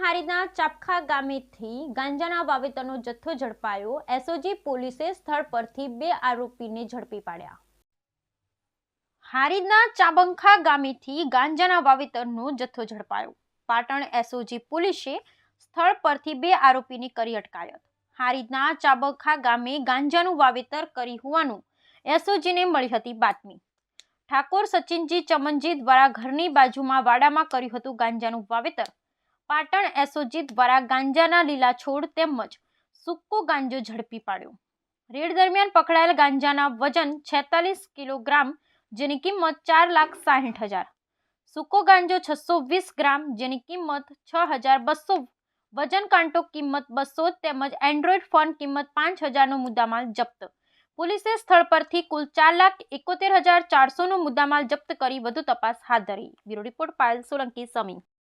હારીના ચાપખા ગામેથી ગાંજાના વાવેતરનો જથ્થો ઝડપાયો. એસઓજી પોલીસે સ્થળ પરથી બે આરોપીને ઝડપી પાડ્યા. હારીદના ચાબંખા ગામેથી ગાંજાના વાવેતરનો જથ્થો ઝડપાયો. પાટણ એસઓજી પોલીસે સ્થળ પરથી બે આરોપીને કરી અટકાયત. હારીદના ચાબંખા ગામે ગાંજાનું વાવેતર કરી હોવાનું એસઓજીને મળી હતી બાતમી. ઠાકોર સચિનજી ચમનજી દ્વારા ઘરની બાજુમાં વાડામાં કર્યું હતું ગાંજાનું વાવેતર. પાટણ એસઓજી દ્વારા ગાંજાના લીલા છોડ તેમજ સૂકો ગાંજો ઝડપી પાડ્યો રેડ દરમિયાન પકડાયેલ ગાંજાના વજન છેતાલીસ કિલોગ્રામ જેની કિંમત ચાર લાખ સાહીઠ હજાર સૂકો ગાંજો છસો વીસ ગ્રામ જેની કિંમત છ હજાર બસો વજન કાંટો કિંમત બસો તેમજ એન્ડ્રોઈડ ફોન કિંમત પાંચ હજારનો મુદ્દામાલ જપ્ત પોલીસે સ્થળ પરથી કુલ ચાર લાખ એકોતેર હજાર ચારસોનો મુદ્દામાલ જપ્ત કરી વધુ તપાસ હાથ ધરી બ્યુરો રિપોર્ટ પાયલ સોલંકી સમી